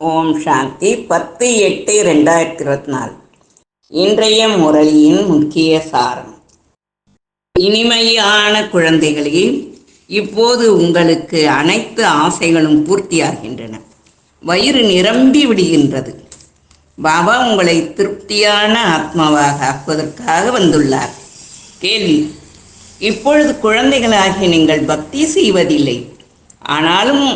ஓம் சாந்தி. பத்து எட்டு ரெண்டாயிரத்தி இருபத்தி நாலு இன்றைய முரளியின் முக்கிய சாரம். இனிமையான குழந்தைகளே இப்போது உங்களுக்கு அனைத்து ஆசைகளும் பூர்த்தியாகின்றன. வயிறு நிரம்பி விடுகின்றது. பாபா உங்களை திருப்தியான ஆத்மாவாக ஆக்குவதற்காக வந்துள்ளார். கேள்வி இப்பொழுது குழந்தைகளாகி நீங்கள் பக்தி செய்வதில்லை. ஆனாலும்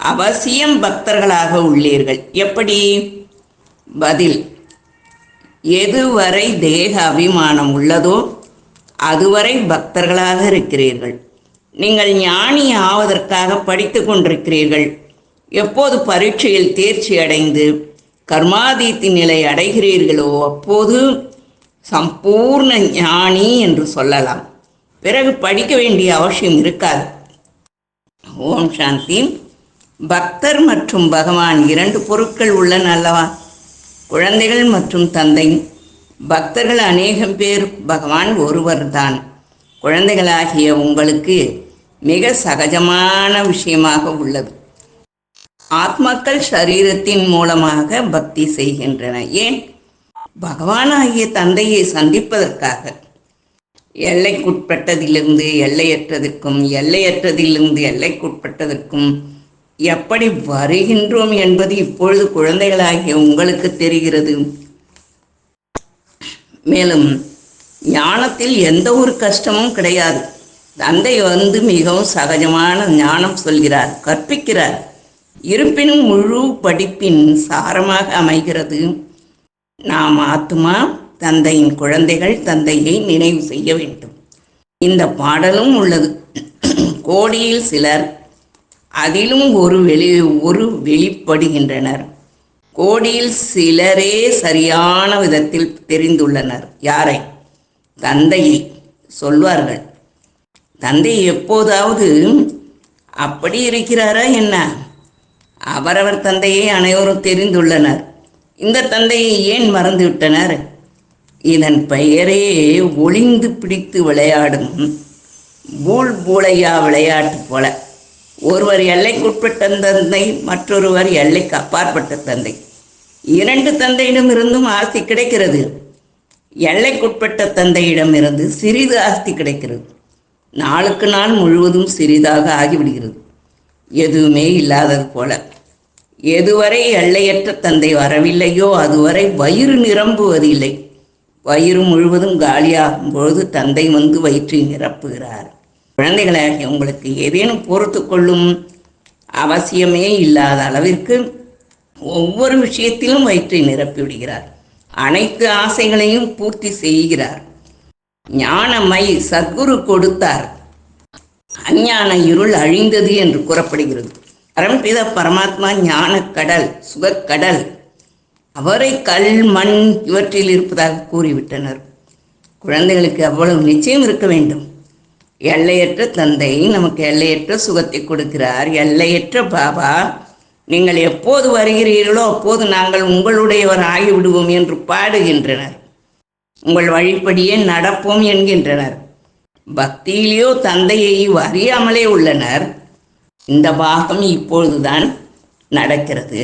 அவசியம் பக்தர்களாக உள்ளீர்கள். எப்படி? பதில். எதுவரை தேக அபிமானம் உள்ளதோ அதுவரை பக்தர்களாக இருக்கிறீர்கள். நீங்கள் ஞானி ஆவதற்காக படித்து கொண்டிருக்கிறீர்கள். எப்போது பரீட்சையில் தேர்ச்சி அடைந்து கர்மாதீத்தி நிலை அடைகிறீர்களோ அப்போது சம்பூர்ண ஞானி என்று சொல்லலாம். பிறகு படிக்க வேண்டிய அவசியம் இருக்காது. ஓம் சாந்தி. பக்தர் மற்றும் பகவான் இரண்டு பொருட்கள் உள்ளன அல்லவா? குழந்தைகள் மற்றும் தந்தை. பக்தர்கள் அநேகம் பேர் பகவான் ஒருவர்தான். குழந்தைகளாகிய உங்களுக்கு மிக சகஜமான விஷயமாக உள்ளது. ஆத்மாக்கள் சரீரத்தின் மூலமாக பக்தி செய்கின்றன. ஏன்? பகவானாகிய தந்தையை சந்திப்பதற்காக. எல்லைக்குட்பட்டதிலிருந்து எல்லையற்றதற்கும் எல்லையற்றதிலிருந்து எல்லைக்குட்பட்டதற்கும் எப்படி வருகின்றோம் என்பது இப்பொழுது குழந்தைகளாகிய உங்களுக்கு தெரிகிறது. மேலும் ஞானத்தில் எந்த ஒரு கஷ்டமும் கிடையாது. தந்தை வந்து மிகவும் சகஜமான ஞானம் சொல்கிறார் கற்பிக்கிறார். இருப்பினும் முழு படிப்பின் சாரமாக அமைகிறது. நாம் ஆத்மா தந்தையின் குழந்தைகள் தந்தையை நினைவு செய்ய வேண்டும். இந்த பாடலும் உள்ளது. கோடியில் சிலர் அதிலும் ஒரு வெளி ஒரு வெளிப்படுகின்றனர். கோடியில் சிலரே சரியான விதத்தில் தெரிந்துள்ளனர். யாரை? தந்தையை சொல்வார்கள். தந்தை எப்போதாவது அப்படி இருக்கிறாரா என்ன? அவரவர் தந்தையை அனைவரும் தெரிந்துள்ளனர். இந்த தந்தையை ஏன் மறந்துவிட்டனர்? இதன் பெயரே ஒளிந்து பிடித்து விளையாடும் பூல் பூளையா விளையாட்டு போல. ஒருவர் எல்லைக்குட்பட்ட தந்தை மற்றொருவர் எல்லைக்கு அப்பாற்பட்ட தந்தை. இரண்டு தந்தையிடமிருந்தும் ஆஸ்தி கிடைக்கிறது. எல்லைக்குட்பட்ட தந்தையிடமிருந்து சிறிது ஆஸ்தி கிடைக்கிறது. நாளுக்கு நாள் முழுவதும் சிறிதாக ஆகிவிடுகிறது. எதுவுமே இல்லாதது போல. எதுவரை எல்லையற்ற தந்தை வரவில்லையோ அதுவரை வயிறு நிரம்புவதில்லை. வயிறு முழுவதும் காலியாகும் பொழுது தந்தை வந்து வயிற்றை நிரப்புகிறார். குழந்தைகளாகி உங்களுக்கு ஏதேனும் பொறுத்து கொள்ளும் அவசியமே இல்லாத அளவிற்கு ஒவ்வொரு விஷயத்திலும் வயிற்றை நிரப்பி விடுகிறார். அனைத்து ஆசைகளையும் பூர்த்தி செய்கிறார். ஞானமை சத்குரு கொடுத்தார். அஞ்ஞான இருள் அழிந்தது என்று கூறப்படுகிறது. பரம்பித பரமாத்மா ஞானக்கடல் சுகக்கடல் அவரை கல் மண் இவற்றில் இருப்பதாக கூறிவிட்டனர். குழந்தைகளுக்கு அவ்வளவு நிச்சயம் இருக்க வேண்டும். எல்லையற்ற தந்தை நமக்கு எல்லையற்ற சுகத்தை கொடுக்கிறார். எல்லையற்ற பாபா நீங்கள் எப்போது வருகிறீர்களோ அப்போது நாங்கள் உங்களுடையவர் ஆகிவிடுவோம் என்று பாடுகின்றனர். உங்கள் வழிப்படியே நடப்போம் என்கின்றனர். பக்தியிலேயோ தந்தையை அறியாமலே உள்ளனர். இந்த பாகம் இப்பொழுதுதான் நடக்கிறது.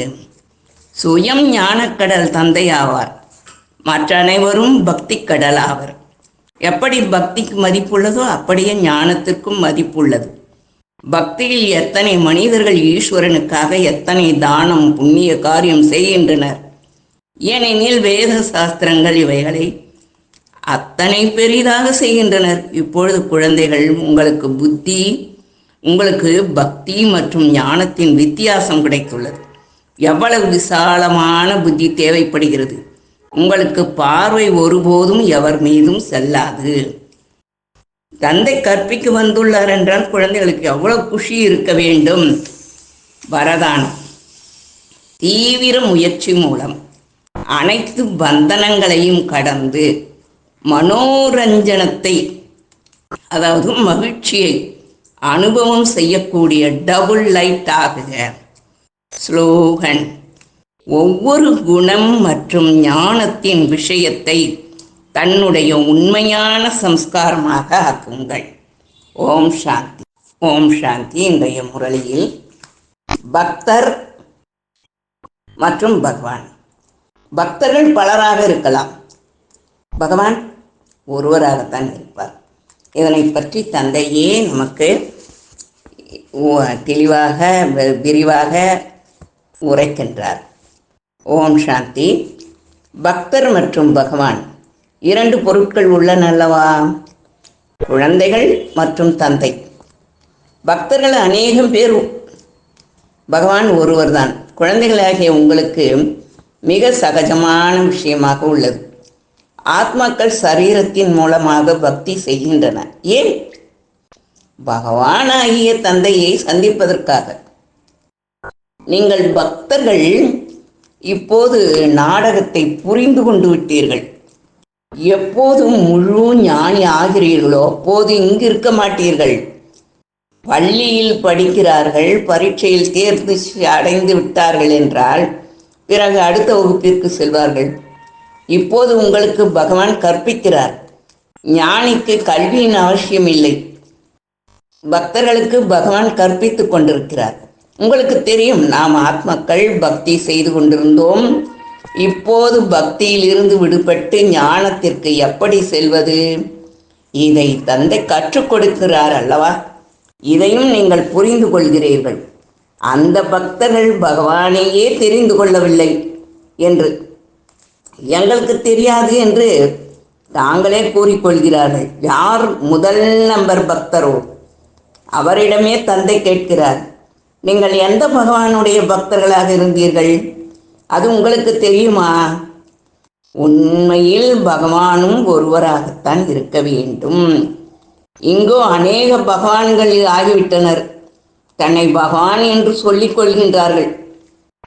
சுயம் ஞானக்கடல் தந்தை ஆவார் மற்ற அனைவரும் பக்தி கடல் ஆவர். எப்படி பக்திக்கு மதிப்புள்ளதோ அப்படியே ஞானத்திற்கும் மதிப்புள்ளது. பக்தியில் எத்தனை மனிதர்கள் ஈஸ்வரனுக்காக எத்தனை தானம் புண்ணிய காரியம் செய்கின்றனர்? ஏனெனில் வேத சாஸ்திரங்கள் இவைகளை அத்தனை பெரிதாக செய்கின்றனர். இப்பொழுது குழந்தைகள் உங்களுக்கு புத்தி உங்களுக்கு பக்தி மற்றும் ஞானத்தின் வித்தியாசம் கிடைத்துள்ளது. எவ்வளவு விசாலமான புத்தி தேவைப்படுகிறது? உங்களுக்கு பார்வை ஒருபோதும் எவர் மீதும் செல்லாது. தந்தை கற்பிக்க வந்துள்ளார் என்றால் குழந்தைகளுக்கு எவ்வளவு குஷி இருக்க வேண்டும்? வரதானம். தீவிர முயற்சி மூலம் அனைத்து பந்தனங்களையும் கடந்து மனோரஞ்சனத்தை அதாவது மகிழ்ச்சியை அனுபவம் செய்யக்கூடிய டபுள் லைட் ஆகுக. ஸ்லோகன். ஒவ்வொரு குணம் மற்றும் ஞானத்தின் விஷயத்தை தன்னுடைய உண்மையான சம்ஸ்காரமாக ஆக்குங்கள். ஓம் சாந்தி. ஓம் சாந்தி. இன்றைய முரளியில் பக்தர் மற்றும் பகவான். பக்தர்கள் பலராக இருக்கலாம். பகவான் ஒருவராகத்தான் இருப்பார். இதனை பற்றி தந்தையே நமக்கு தெளிவாக வி- விரிவாக உரைக்கின்றார். ஓம் சாந்தி. பக்தர் மற்றும் பகவான் இரண்டு பொருட்கள் உள்ளன அல்லவா? குழந்தைகள் மற்றும் தந்தை. பக்தர்கள் அநேகம் பேர் பகவான் ஒருவர்தான். குழந்தைகளாகிய உங்களுக்கு மிக சகஜமான விஷயமாக உள்ளது. ஆத்மாக்கள் சரீரத்தின் மூலமாக பக்தி செய்கின்றன. ஏன்? பகவானாகிய தந்தையை சந்திப்பதற்காக. நீங்கள் பக்தர்கள் இப்போது நாடகத்தை புரிந்து கொண்டு விட்டீர்கள். எப்போதும் முழு ஞானி ஆகிறீர்களோ அப்போது இங்கு இருக்க மாட்டீர்கள். பள்ளியில் படிக்கிறார்கள் பரீட்சையில் தேர்ந்து அடைந்து விட்டார்கள் என்றால் பிறகு அடுத்த வகுப்பிற்கு செல்வார்கள். இப்போது உங்களுக்கு பகவான் கற்பிக்கிறார். ஞானிக்கு கல்வியின் அவசியம் இல்லை பக்தர்களுக்கு பகவான் கற்பித்துக் கொண்டிருக்கிறார். உங்களுக்கு தெரியும் நாம் ஆத்மக்கள் பக்தி செய்து கொண்டிருந்தோம். இப்போது பக்தியிலிருந்து விடுபட்டு ஞானத்திற்கு எப்படி செல்வது? இதை தந்தை கற்றுக் கொடுக்கிறார் அல்லவா? இதையும் நீங்கள் புரிந்து கொள்கிறீர்கள். அந்த பக்தர்கள் பகவானையே தெரிந்து கொள்ளவில்லை என்று. எங்களுக்கு தெரியாது என்று தாங்களே கூறிக்கொள்கிறார்கள். யார் முதல் நம்பர் பக்தரோ? அவரிடமே தந்தை கேட்கிறார். நீங்கள் எந்த பகவானுடைய பக்தர்களாக இருந்தீர்கள்? அது உங்களுக்கு தெரியுமா? உண்மையில் பகவானும் ஒருவராகத்தான் இருக்க வேண்டும். இங்கோ அநேக பகவான்கள் ஆகிவிட்டனர். தன்னை பகவான் என்று சொல்லிக் கொள்கின்றார்கள்.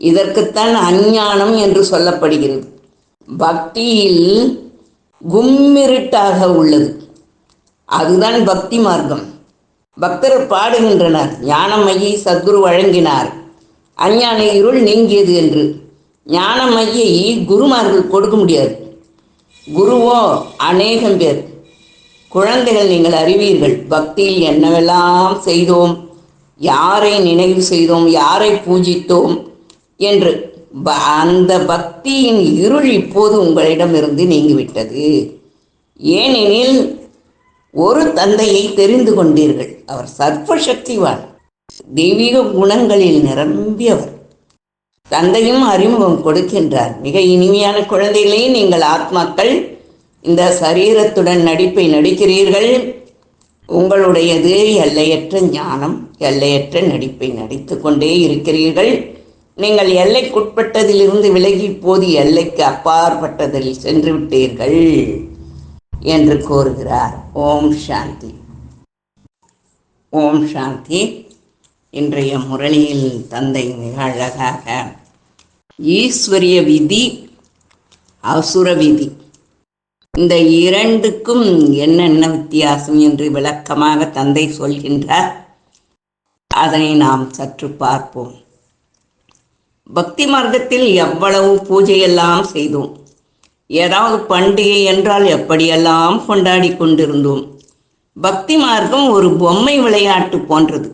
இதற்குத்தான் அஞ்ஞானம் என்று சொல்லப்படுகிறது. பக்தியில் கும்மிருட்டாக உள்ளது. அதுதான் பக்தி மார்க்கம். பக்தர் பாடுகின்றனர். ஞானமையை சத்குரு வழங்கினார். அஞ்ஞான இருள் நீங்கியது என்று. ஞானமையை குருமார்கள் கொடுக்க முடியாது. குருவோ அநேகம் பேர். குழந்தைகள் நீங்கள் அறிவீர்கள். பக்தியில் என்னவெல்லாம் செய்தோம்? யாரை நினைவு செய்தோம்? யாரை பூஜித்தோம்? என்று. ப- அந்த பக்தியின் இருள் இப்போது உங்களிடமிருந்து நீங்கிவிட்டது. ஏனெனில் ஒரு தந்தையை தெரிந்து கொண்டீர்கள். அவர் சர்வசக்திவான் தெய்வீக குணங்களில் நிரம்பியவர். தந்தையும் அறிமுகம் கொடுக்கின்றார். மிக இனிமையான குழந்தைகளே நீங்கள் ஆத்மாக்கள் இந்த சரீரத்துடன் நடிப்பை நடிக்கிறீர்கள். உங்களுடையது எல்லையற்ற ஞானம் எல்லையற்ற நடிப்பை நடித்து கொண்டே இருக்கிறீர்கள். நீங்கள் எல்லைக்குட்பட்டதிலிருந்து விலகி இப்போது எல்லைக்கு அப்பாற்பட்டதில் சென்று விட்டீர்கள் என்று கூறுகிறார். ஓம் சாந்தி. ஓம் சாந்தி. இன்றைய முரளியில் தந்தை மிக அழகாக ஈஸ்வரிய விதி அசுர விதி. இந்த இரண்டுக்கும் என்னென்ன வித்தியாசம் என்று விளக்கமாக தந்தை சொல்கின்றார். அதனை நாம் சற்று பார்ப்போம். பக்தி மார்க்கத்தில் எவ்வளவு பூஜையெல்லாம் செய்தோம். ஏதாவது பண்டிகை என்றால் எப்படியெல்லாம் கொண்டாடி கொண்டிருந்தோம். பக்தி மார்க்கம் ஒரு பொம்மை விளையாட்டு போன்றது.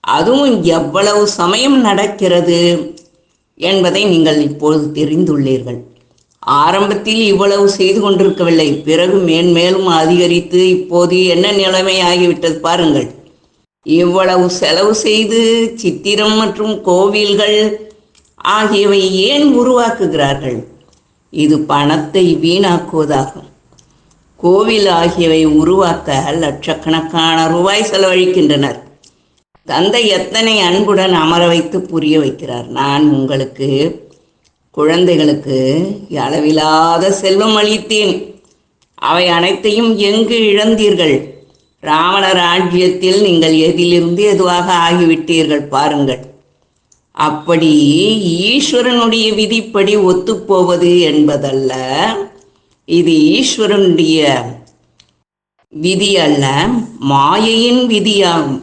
அதுவும் எவ்வளவு சமயம் நடக்கிறது என்பதை நீங்கள் இப்பொழுது தெரிந்துள்ளீர்கள். ஆரம்பத்தில் இவ்வளவு செய்து கொண்டிருக்கவில்லை. பிறகு மேன்மேலும் அதிகரித்து இப்போது என்ன நிலைமை ஆகிவிட்டது பாருங்கள். இவ்வளவு செலவு செய்து சித்திரம் மற்றும் கோவில்கள் ஆகியவை ஏன் உருவாக்குகிறார்கள்? இது பணத்தை வீணாக்குவதாகும். கோவில் ஆகியவை உருவாக்க லட்சக்கணக்கான ரூபாய் செலவழிக்கின்றனர். தந்தை எத்தனை அன்புடன் அமர வைத்து புரிய வைக்கிறார்? நான் உங்களுக்கு குழந்தைகளுக்கு அளவிலாத செல்வம் அளித்தேன். அவை அனைத்தையும் எங்கு இழந்தீர்கள்? ராவண ராஜ்யத்தில் நீங்கள் எதிலிருந்து எதுவாக ஆகிவிட்டீர்கள் பாருங்கள். அப்படி ஈஸ்வரனுடைய விதிப்படி ஒத்துப்போவது என்பதல்ல. இது ஈஸ்வரனுடைய விதி அல்ல மாயையின் விதியாகும்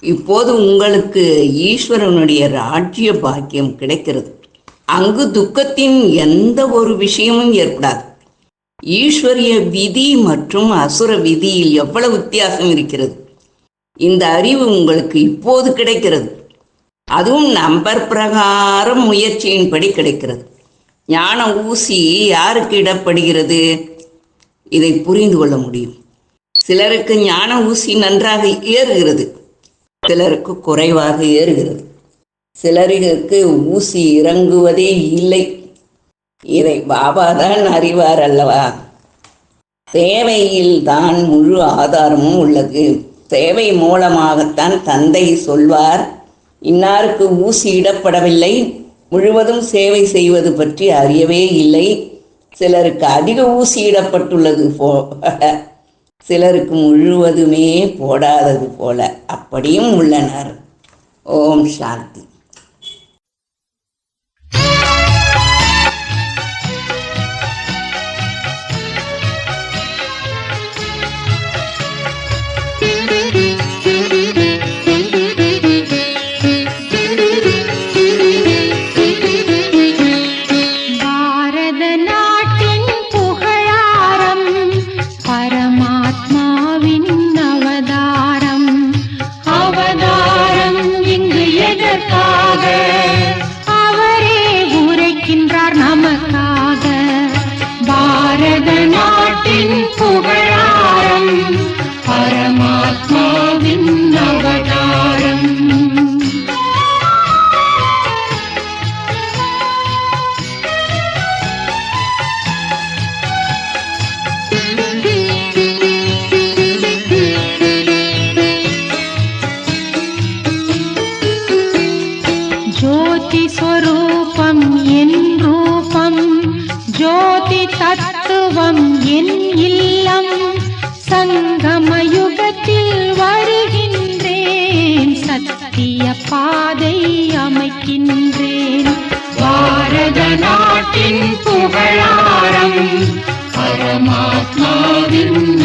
இப்போது உங்களுக்கு ஈஸ்வரனுடைய ராஜ்ய பாக்கியம் கிடைக்கிறது. அங்கு துக்கத்தின் எந்த ஒரு விஷயமும் ஏற்படாது. ஈஸ்வரிய விதி மற்றும் அசுர விதியில் எவ்வளவு வித்தியாசம் இருக்கிறது? இந்த அறிவு உங்களுக்கு இப்போது கிடைக்கிறது. அதுவும் நம்பர் பிரகாரம் முயற்சியின்படி கிடைக்கிறது. ஞான ஊசி யாருக்கு இடப்படுகிறது? இதை புரிந்து கொள்ள முடியும். சிலருக்கு ஞான ஊசி நன்றாக ஏறுகிறது. சிலருக்கு குறைவாக ஏறுகிறது. சிலருக்கு ஊசி இறங்குவதே இல்லை. இதை பாபா தான் அறிவார் அல்லவா? தேவையில் தான் முழு ஆதாரமும் உள்ளது. தேவை மூலமாகத்தான் தந்தை சொல்வார். இன்னாருக்கு ஊசி இடப்படவில்லை. முழுவதும் சேவை செய்வது பற்றி அறியவே இல்லை. சிலருக்கு அதிக ஊசியிடப்பட்டுள்ளது போ சிலருக்கு முழுவதுமே போடாதது போல அப்படியும் உள்ளனர். ஓம் சாந்தி. நமக்காக பாரத நாட்டின் புகழாரம். தத்துவம் என் இல்லம். சங்கமயுகத்தில் வருகின்றேன். சத்திய பாதை அமைக்கின்றேன். பாரத நாட்டின் புகழாரம். பரமாத்மாவின்